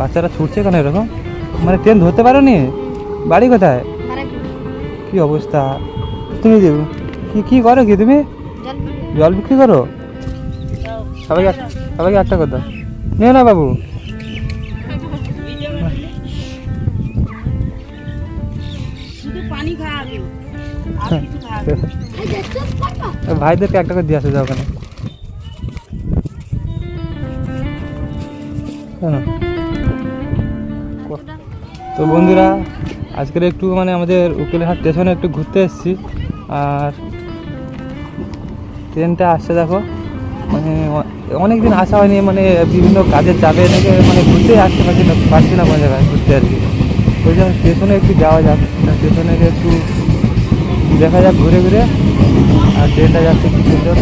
বাচ্চারা ছুটছে কেন এরকম? মানে ট্রেন ধরতে পারো নি বাড়ি কোথায়? কি অবস্থা? তুমি কি কি করো কি তুমি? জল বিক্রি করো? সবাইকে সবাইকে একটা কথা নিও না বাবু হ্যাঁ। ভাইদেরকে একটা করে দিয়ে আসে যাও ওখানে। কেন? তো বন্ধুরা, আজকের একটু মানে আমাদের উকিলহাট স্টেশনে একটু ঘুরতে এসেছি। আর ট্রেনটা আসছে দেখো মানে অনেক দিন আসা হয়নি মানে বিভিন্ন কাজের চাপে এনেকে মানে ঘুরতেই আসতে পারছি না পারছি না কোনো জায়গায় ঘুরতে আর কি। ওই জন্য স্টেশনে একটু যাওয়া যাক স্টেশনে একটু দেখা যাক ঘুরে ঘুরে, আর ট্রেনটা যাচ্ছে কি সুন্দর।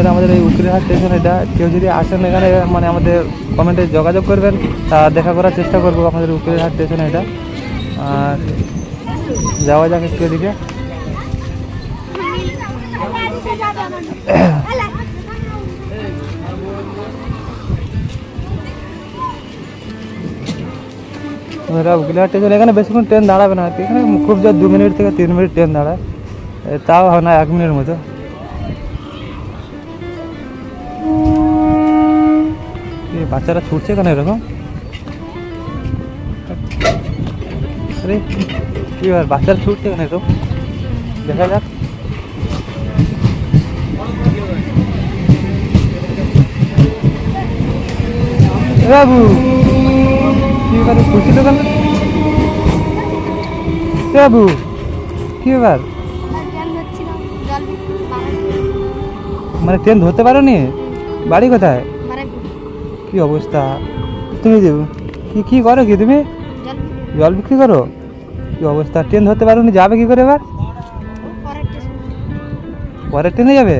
আমাদের আমাদের এই উকিলহাট স্টেশন এটা কেউ যদি আসেন এখানে মানে আমাদের কমেন্টে যোগাযোগ করবেন, তা দেখা করার চেষ্টা করব আমাদের উকিলহাট স্টেশন এটা। আর যাওয়া যাক একটু এদিকে। উকিলহাট স্টেশন এখানে বেশিক্ষণ ট্রেন দাঁড়াবে না, এখানে খুব যা দু মিনিট থেকে তিন মিনিট ট্রেন দাঁড়ায়। তাও হয় না, এক মিনিটের মতো। বাচ্চারা ছুটছে কেন এরকম? আরে, কি বাচ্চারা ছুটছে কেন এরকম? দেখা যাক। বাবু, কি ব্যাপার খুশি দোকান এ বাবু, কি ব্যাপার? মানে ট্রেন ধরতে পারো নি বাড়ি কোথায়? কি অবস্থা? তুমি কি কি করো কি তুমি? জল বিক্রি করো? কি অবস্থা? ট্রেন ধরতে পারো নি যাবে কি করে এবার? পরের ট্রেনে যাবে?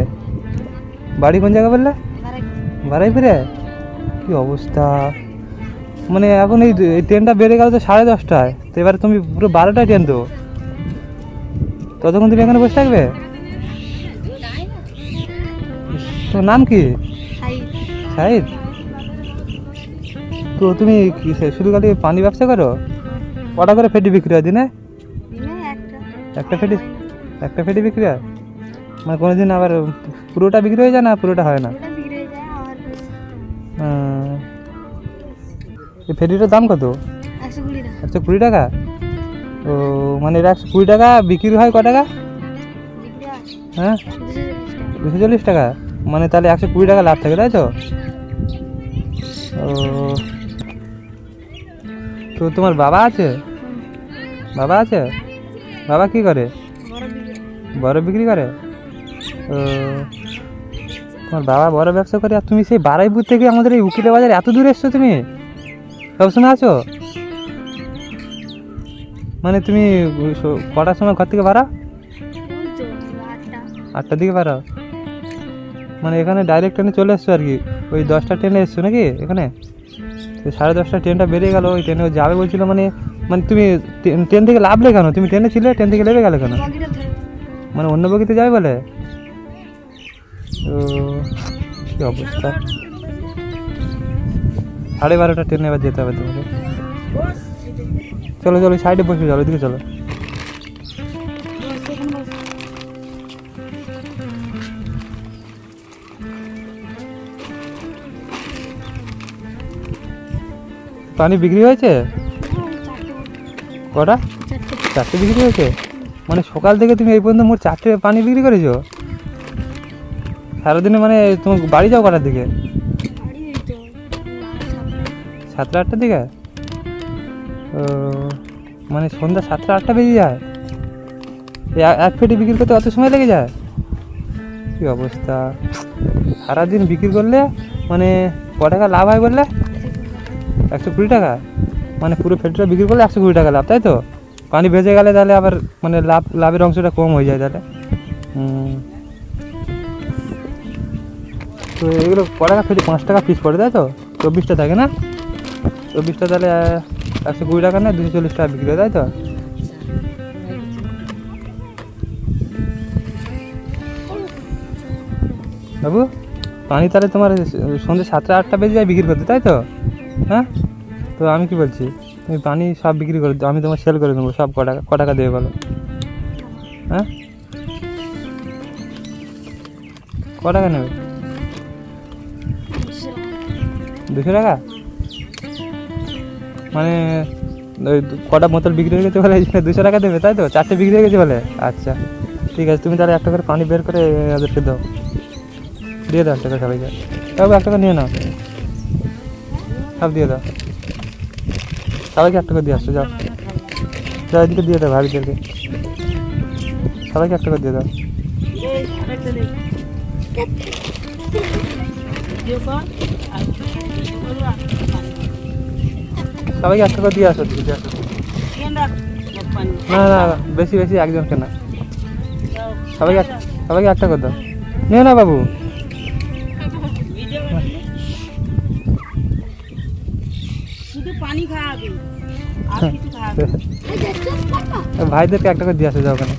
বাড়ি কোন জায়গা বললে? বাড়াই ফিরে কি অবস্থা? মানে এখন এই ট্রেনটা বেড়ে গেল তো সাড়ে দশটায়। তো এবার তুমি পুরো বারোটায় ট্রেন তো ততক্ষণ তুমি এখানে বসে থাকবে? তোর নাম কি? সাহিদ তো তুমি শুধু খালি পানি ব্যবসা করো? কটা করে ফেটি বিক্রি হয় দিনে? একটা। ফেটি একটা ফেটি বিক্রি হয়? মানে কোনো দিন আবার পুরোটা বিক্রি হয়ে যায় না পুরোটা হয় না? এই ফেটিটার দাম কত? একশো কুড়ি টাকা। ও মানে এটা একশো কুড়ি টাকা বিক্রি হয় ক টাকা? হ্যাঁ দুশো চল্লিশ টাকা? মানে তাহলে একশো কুড়ি টাকা লাভ থাকে তাই তো? ও তো তোমার বাবা আছে? বাবা আছে? বাবা কি করে? বড় বিক্রি করে? ও, তোমার বাবা বড় ব্যবসা করে, আর তুমি সেই বারাইপুর থেকে আমাদের এই উকিলে বাজার এত দূরে এসছো তুমি? সবসময় আছো? মানে তুমি কটার সময় ঘর থেকে বাড়া আটটার দিকে বাড়াও মানে এখানে ডাইরেক্ট ট্রেনে চলে এসছো আর কি? ওই দশটা ট্রেনে এসছো নাকি এখানে? সাড়ে দশটা ট্রেনটা বেরিয়ে গেল, ওই ট্রেনে যাবে বলছিল মানে মানে তুমি ট্রেন- ট্রেন থেকে লাভলে কেন? তুমি ট্রেনে ছিলে, ট্রেন থেকে লেবে গেলে কেন? মানে অন্য বগিতে যাবে বলে? তো কী অবস্থা? সাড়ে বারোটা ট্রেনে এবার যেতে হবে তোমাকে। চলো চলো, সাইডে বসে চলো ওইদিকে চলো। পানি বিক্রি হয়েছে? কটা? চারটে। বিক্রি হয়েছে? মানে সকাল থেকে তুমি এই পর্যন্ত মোট চারটে পানি বিক্রি করেছ? সারাদিনে মানে তোমার বাড়ি যাও কটার দিকে? সাতটা আটটার দিকে? ও মানে সন্ধ্যা সাতটা আটটা বেজে যায়। এক- এক পেটি বিক্রি করতে অত সময় লেগে যায়? কী অবস্থা? সারাদিন বিক্রি করলে মানে ক টাকা লাভ হয় বললে? একশো কুড়ি টাকা? মানে পুরো ফেটটা বিক্রি করলে একশো কুড়ি টাকা লাভ, তাই তো? পানি ভেজে গেলে তাহলে আবার মানে লাভ, লাভের অংশটা কম হয়ে যায় তাহলে। তো এগুলো ক টাকা ফেটি পাঁচ টাকা পিস পড়ে, তাই তো? চব্বিশটা থাকে না? চব্বিশটা তাহলে একশো কুড়ি টাকা না দুশো চল্লিশ টাকা বিক্রি তাই তো? বাবু, পানি তাহলে তোমার সন্ধ্যে সাতটা আটটা বেজে যায় বিক্রি করতে, তাই তো? হ্যাঁ? তো আমি কি বলছি? তুমি পানি সব বিক্রি করে আমি তোমার সেল করে দেবো, সব ক টাকা ক টাকা দেবে বলো। হ্যাঁ? ক টাকা নেবে? দুশো টাকা? মানে ওই কটা বোতল বিক্রি হয়ে গেছে বলে দুশো টাকা দেবে, তাই তো? চারটে বিক্রি হয়ে গেছে বলে? আচ্ছা ঠিক আছে, তুমি তাহলে একটা করে পানি বের করে ওদেরকে দাও। দিয়ে দাও একটা করে সবাইকে। তবে একটা করে নিয়ে নাও। সব দিয়ে দাও। সবাইকে একটা করে দিয়ে আসছো যাও। যাও দিয়ে দাও ভাবিদেরকে। সবাইকে একটা করে দিয়ে দাও। সবাইকে একটা করে দিয়ে আসো দিয়ে আসো। না না বেশি বেশি, একজনকে না। সবাইকে সবাইকে একটা করে দাও। নিও না বাবু। ভিডিও করবি? শুধু পানি খাওয়াবে আর কিছু খাওয়াবে না। ভাইদেরকে একটা করে দিয়ে আসো যাও ওখানে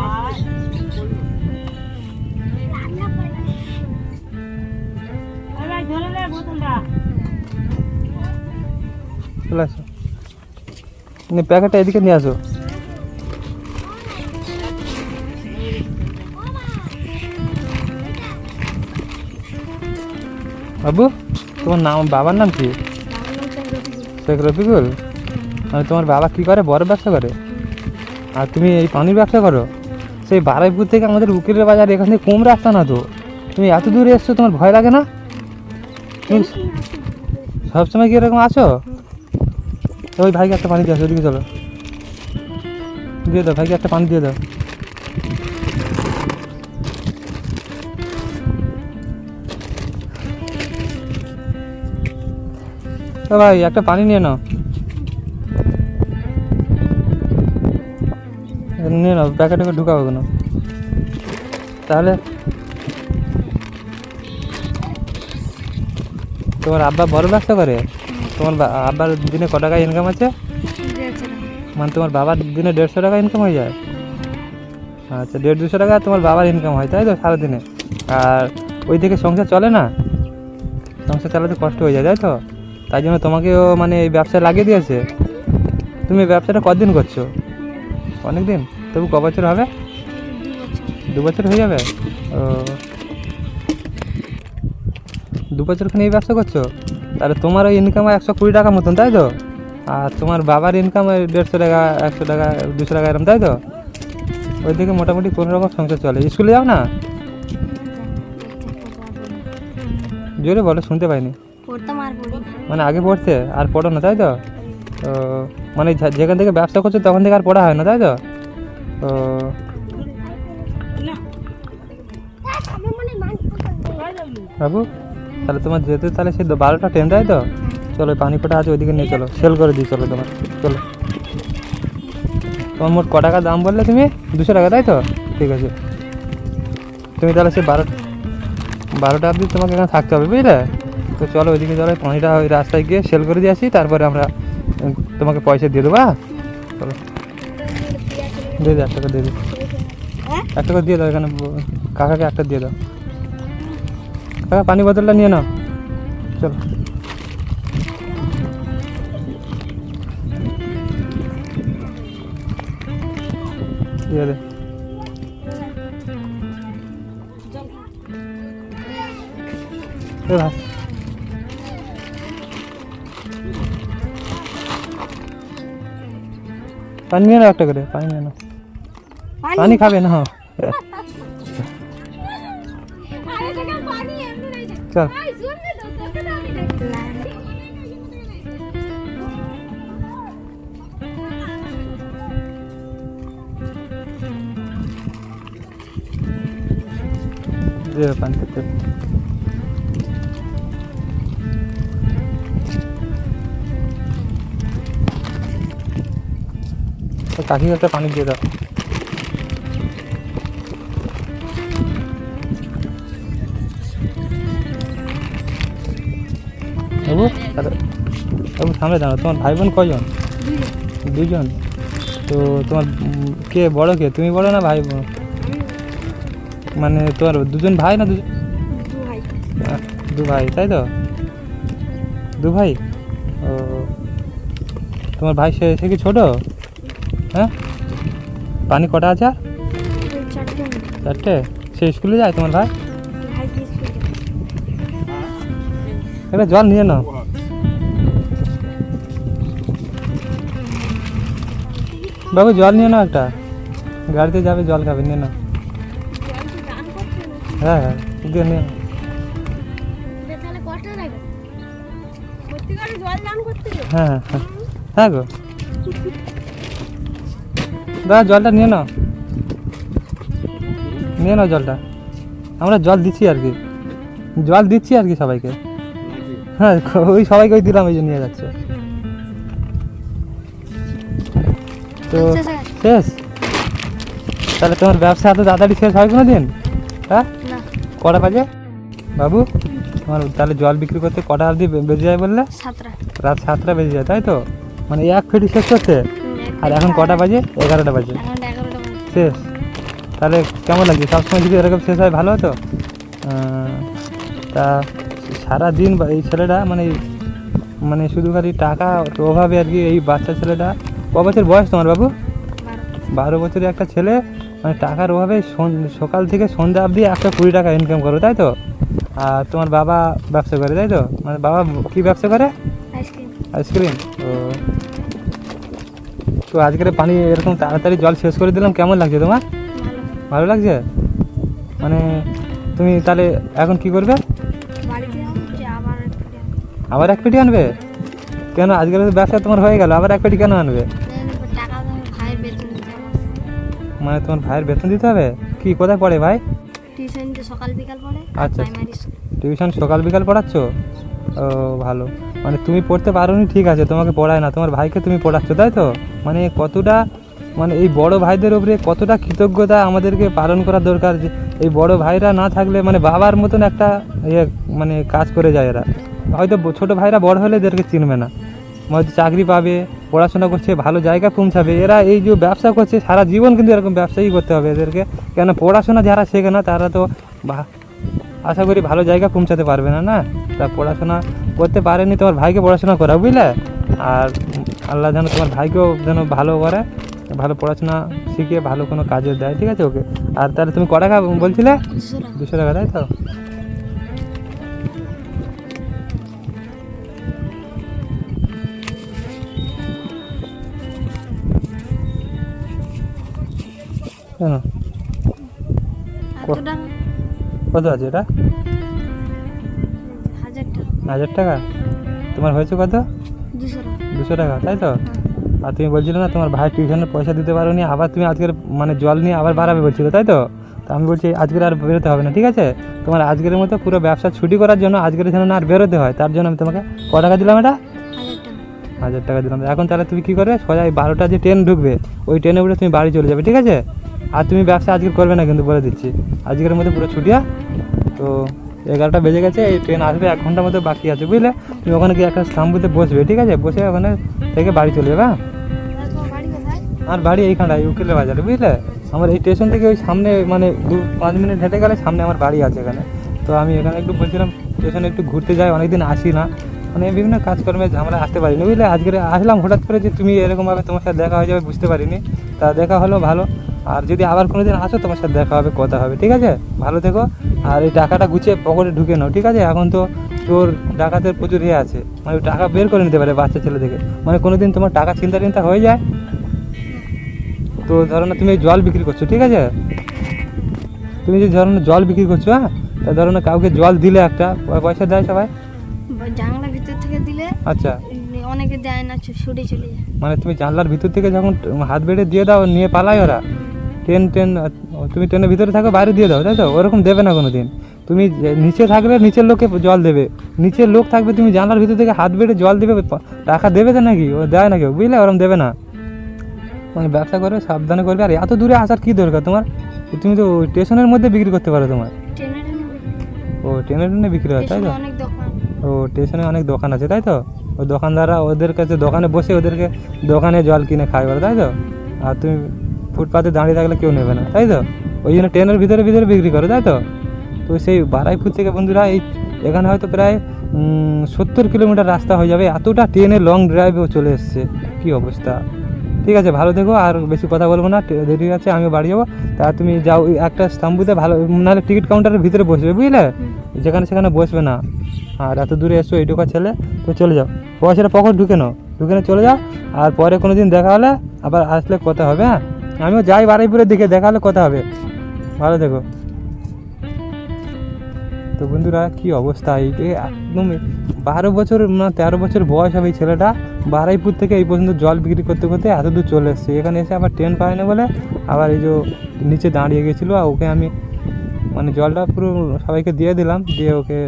আর এই ভাই ধরে নে বোতলটা চলে আসো প্যাকেটটা এদিকে নিয়ে আসো বাবু তোমার নাম, বাবার নাম কি? শেখ রফিকুল? মানে তোমার বাবা কি করে? বড় ব্যবসা করে? আর তুমি এই পানির ব্যবসা করো? সেই বারাইপুর থেকে আমাদের উকিলের বাজার এখান থেকে কম রাস্তা না তো? তুমি এত দূরে এসছো, তোমার ভয় লাগে না? তুমি সবসময় কি এরকম আছো? ওই ভাইকে একটা পানি দিয়ে আসো ওদিকে চলো। দিয়ে দাও, ভাইকে একটা পানি দিয়ে দাও। ও ভাই, একটা পানি নিয়ে নাও। নিয়ে নাও, প্যাকেটে ঢুকাবো কেন তাহলে তোমার আব্বা বড় ব্যবসা করে? তোমার আব্বার দিনে ক টাকা ইনকাম আছে? মানে তোমার বাবার দিনে দেড়শো টাকা ইনকাম হয়ে যায়? আচ্ছা দেড় দুশো টাকা তোমার বাবার ইনকাম হয়, তাই তো সারাদিনে? আর ওই দিকে সংসার চলে না? সংসার চালাতে কষ্ট হয়ে যায়, তাই তো? তাই জন্য তোমাকেও মানে এই ব্যবসায় লাগিয়ে দিয়েছে। তুমি ব্যবসাটা কদিন করছ? অনেক দিন তবু ক বছর হবে? দু বছর হয়ে যাবে? ও। দু বছরখানে এই ব্যবসা করছ? তাহলে তোমার ওই ইনকাম একশো কুড়ি টাকা মতন, তাই তো? আর তোমার বাবার ইনকাম ওই দেড়শো টাকা, একশো টাকা, দুশো টাকা এরকম তাই তো? ওই দিকে মোটামুটি কোনো রকম সংসার চলে। স্কুলে যাও না? জোরে বলো, শুনতে পাইনি। মানে আগে পড়তে আর পড়ো না তাই তো? তো মানে যেখান থেকে ব্যবসা করছ তখন থেকে আর পড়া হয় না তাই তো? তো? বাবু তাহলে তোমার যেতে তাহলে সেই বারোটা ট্রেন তাই তো? চলো পানি ফোটা আছে ওইদিকে নিয়ে চলো। সেল করে দিই চলো তোমার। চলো। তোমার মোট ক টাকা দাম বললে তুমি? দুশো টাকা তাই তো? ঠিক আছে। তুমি তাহলে সে বারো বারোটা অবধি তোমাকে এখানে থাকতে হবে বুঝলে? তো চলো ওইদিকে চলো পানিটা ওই রাস্তায় গিয়ে সেল করে দিয়ে আসি তারপরে আমরা তোমাকে পয়সা দিয়ে দেবো হ্যাঁ? চলো। দিয়ে দিই একটা টাকা দিয়ে দিই একটা এক টাকা দিয়ে দাও এখানে কাকাকে একটা দিয়ে দাও। কাকা পানি বোতলটা নিয়ে নাও। চলো। দিয়ে দে। এ পানি নিয়ে নাও একটা করে পানি নিয়ে নাও পানি খাবে না আরে দেখা পানি এমনি নাই দেখ। চল। ভাই শুনবি তো তোকে তো আমি দেখলাম দিয়ে পানি খেতে। কাকিকে একটা পানি দিয়ে দাও। বাবু বাবু সামনে দাঁড়াও তোমার ভাই বোন কজন দুজন তো তোমার কে বড় কে? তুমি বড় না ভাই বোন মানে তোমার দুজন ভাই না দুজন? দু ভাই দু ভাই তাই তো? দু ভাই ও তোমার ভাই সে সে কি ছোটো? হ্যাঁ পানি কটা আছে আর? চারটে। সে স্কুলে যায় তোমার ভাই? একটা জল নিয়ে নাও বাবু জল নিয়ে নাও একটা গাড়িতে যাবে জল খাবে নিয়ে নাও? হ্যাঁ হ্যাঁ দিয়ে নিয়ে নাও? হ্যাঁ হ্যাঁ হ্যাঁ গো দাদা জলটা নিয়ে নাও। নিয়ে নাও জলটা। আমরা জল দিচ্ছি আর কি। জল দিচ্ছি আর কি সবাইকে। হ্যাঁ ওই সবাইকে ওই দিলাম ওই যে নিয়ে যাচ্ছে। তো শেষ গেছে? শেষ? তাহলে তোমার ব্যবসা এত তাড়াতাড়ি শেষ হয় কোনো দিন হ্যাঁ কটা বাজে? বাবু তোমার তাহলে জল বিক্রি করতে কটা অবধি বেজে যায় বললে? রাত সাতটা বেজে যায় তাই তো? মানে এক ফেটি শেষ করতে? আর এখন কটা বাজে? এগারোটা বাজে। শেষ। তাহলে কেমন লাগছে? সবসময় যদি এরকম শেষ হয় ভালো হতো? তা সারা দিন এই ছেলেটা মানে মানে শুধু খালি টাকা অভাবে আর কি এই বাচ্চা ছেলেটা। ক বছর বয়স তোমার বাবু? বারো বছরের একটা ছেলে। মানে টাকার অভাবে সকাল থেকে সন্ধ্যা অবধি একশো কুড়ি টাকা ইনকাম করো তাই তো? আর তোমার বাবা ব্যবসা করে তাই তো? মানে বাবা কি ব্যবসা করে? আইসক্রিম আইসক্রিম ও তো আজকের পানি এরকম তাড়াতাড়ি জল শেষ করে দিলাম কেমন লাগছে তোমার? ভালো লাগছে? মানে তুমি তাহলে এখন কি করবে? আবার এক পেটি আনবে। কেন? আজকের তো ব্যবসা তোমার হয়ে গেল আবার এক পেটি কেন আনবে? মানে তোমার ভাইয়ের বেতন দিতে হবে? কি কোথায় পড়ে ভাই? টিউশন সকাল বিকাল পড়ে আচ্ছা। টিউশন সকাল বিকাল পড়াচ্ছ? ও ভালো। মানে তুমি পড়তে পারোনি, ঠিক আছে, তোমাকে পড়ায় না, তোমার ভাইকে তুমি পড়াচ্ছ, তাই তো? মানে কতটা মানে এই বড় ভাইদের উপরে কতটা কৃতজ্ঞতা আমাদেরকে পালন করা দরকার যে এই বড় ভাইরা না থাকলে মানে বাবার মতন একটা ইয়ে মানে কাজ করে যায় এরা। হয়তো ছোট ভাইরা বড় হলে এদেরকে চিনবে না। হয়তো চাকরি পাবে, পড়াশোনা করছে, ভালো জায়গা পৌঁছাবে, এরা এই যে ব্যবসা করছে, সারা জীবন কিন্তু এরকম ব্যবসাই করতে হবে এদেরকে। কেন পড়াশোনা যারা শেখে না, তারা তো আশা করি ভালো জায়গা পৌঁছাতে পারবে না না? তা পড়াশোনা করতে পারেনি তোমার ভাইকে পড়াশোনা করা বুঝলে? আর আল্লাহ যেন তোমার ভাইকেও যেন ভালো করে ভালো পড়াশোনা শিখিয়ে ভালো কোনো কাজে দেয় ঠিক আছে ওকে? আর তাহলে তুমি ক টাকা বলছিলে? দুশো টাকা তাই তো? কেন? কত আছে এটা? হাজার টাকা? তোমার হয়েছে কত? দুশো টাকা। তাই তো? আর তুমি বলছিলে না তোমার ভাই টিউশনের পয়সা দিতে পারো নি আবার তুমি আজকের মানে জল নিয়ে আবার বাড়াবে বলছিলে তাই তো? তা আমি বলছি আজকের আর বেরোতে হবে না ঠিক আছে? তোমার আজকের মতো পুরো ব্যবসা ছুটি করার জন্য আজকের যেন না আর বেরোতে হয় তার জন্য আমি তোমাকে ক টাকা দিলাম এটা? হাজার টাকা। হাজার টাকা দিলাম। এখন তাহলে তুমি কী করবে? সোজা এই বারোটা যে ট্রেন ঢুকবে ওই ট্রেনে উঠে তুমি বাড়ি চলে যাবে ঠিক আছে? আর তুমি ব্যবসা আজকে করবে না কিন্তু বলে দিচ্ছি। আজকের মধ্যে পুরো ছুটিয়া তো এগারোটা বেজে গেছে, এই ট্রেন আসবে এক ঘণ্টার মতো বাকি আছে, বুঝলে? তুমি ওখানে গিয়ে একটা স্থাম্বুতে বসবে, ঠিক আছে? বসে ওখানে থেকে বাড়ি চলে যাবে হ্যাঁ? আর বাড়ি এইখানটায়, উকিলের বাজারে, বুঝলে? আমার এই স্টেশন থেকে ওই সামনে মানে দু, পাঁচ মিনিট হেঁটে গেলে সামনে আমার বাড়ি আছে এখানে। তো আমি এখানে একটু বলছিলাম স্টেশনে একটু ঘুরতে যাই, অনেকদিন আসি না। মানে বিভিন্ন কাজকর্মে ঝামেলা, আসতে পারিনি, বুঝলে? আজকে আসলাম, হঠাৎ করে যে তুমি এরকমভাবে তোমার সাথে দেখা হয়ে যাবে, বুঝতে পারিনি। তা দেখা হলো ভালো। আর যদি আবার কোনো দিন আসো, তোমার সাথে দেখা হবে, কথা হবে, ঠিক আছে? ভালো থেকো। আর এই টাকাটা গুছিয়ে পকেটে ঢুকে নাও ঠিক আছে? এখন তো তোর ডাকাতের প্রচুর ইয়ে আছে। মানে টাকা বের করে নিতে পারে বাচ্চা ছেলে থেকে। মানে কোনো দিন তোমার টাকা চিন্তা চিন্তা হয়ে যায়? তো ধরো না তুমি এই জল বিক্রি করছ ঠিক আছে? তুমি যে ধরো না জল বিক্রি করছ হ্যাঁ? তা ধরো না কাউকে জল দিলে একটা পয়সা দেয় সবাই? জানলার ভিতর থেকে দিলে আচ্ছা। অনেকে দেয় না ছুটে চলে যায়। মানে তুমি জানলার ভিতর থেকে যখন হাত বেড়ে দিয়ে দাও নিয়ে পালায় ওরা। ট্রেন ট্রেন তুমি ট্রেনের ভিতরে থাকো বাইরে দিয়ে দাও তাই তো? ওরকম দেবে না কোনো দিন তুমি নিচে থাকলে নিচের লোককে জল দেবে। নিচের লোক থাকবে তুমি জানলার ভিতর থেকে হাত বেড়ে জল দেবে টাকা দেবে তো নাকি? ও দেয় না কেউ বুঝলে? ওরকম দেবে না। মানে ব্যবসা করবে সাবধানে করবে। আর এত দূরে আসার কী দরকার তোমার? তুমি তো ওই স্টেশনের মধ্যে বিক্রি করতে পারো তোমার। ও ট্রেনে ট্রেনে বিক্রি হয় তাই তো? ও স্টেশনে অনেক দোকান আছে তাই তো? ওই দোকানদাররা ওদের কাছে দোকানে বসে ওদেরকে দোকানে জল কিনে খায় বলে তাই তো? আর তুমি ফুটপাতে দাঁড়িয়ে থাকলে কেউ নেবে না, তাই তো? ওই জন্য ট্রেনের ভিতরে ভিতরে বিক্রি করে, তাই তো? তো সেই বারাইপুর থেকে বন্ধুরা, এই এখানে হয়তো প্রায় সত্তর কিলোমিটার রাস্তা হয়ে যাবে। এতটা ট্রেনে লং ড্রাইভেও চলে এসছে। কী অবস্থা? ঠিক আছে, ভালো থেকো, আর বেশি কথা বলব না দেরি আছে আমি বাড়ি যাব। তা তুমি যাও একটা স্তম্ভতে ভালো, নাহলে টিকিট কাউন্টারের ভিতরে বসবে, বুঝলে? যেখানে সেখানে বসবে না। আর এত দূরে এসো, এইটুকু ছেলে, তো চলে যাও। পয়সাটা পকেট ঢুকে নাও, ঢুকে চলে যাও। আর পরে কোনো দিন দেখা হলে আবার আসলে কথা হবে হ্যাঁ? আমিও যাই বারাইপুরের দিকে দেখালে কথা হবে। ভালো থেকো। তো বন্ধুরা, কি অবস্থা? এই এই একদম বারো বছর, না, তেরো বছর বয়স হবে এই ছেলেটা। বারাইপুর থেকে এই পর্যন্ত জল বিক্রি করতে করতে এত দূর চলে এসছে। এখানে এসে আবার ট্রেন পায় না বলে আবার এই যে নিচে দাঁড়িয়ে গেছিল আর ওকে আমি মানে জলটা পুরো সবাইকে দিয়ে দিলাম, দিয়ে ওকে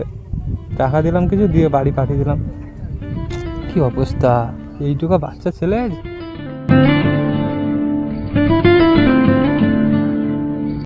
টাকা দিলাম কিছু, দিয়ে বাড়ি পাঠিয়ে দিলাম। কি অবস্থা? এইটুকু বাচ্চা ছেলে? Thank you.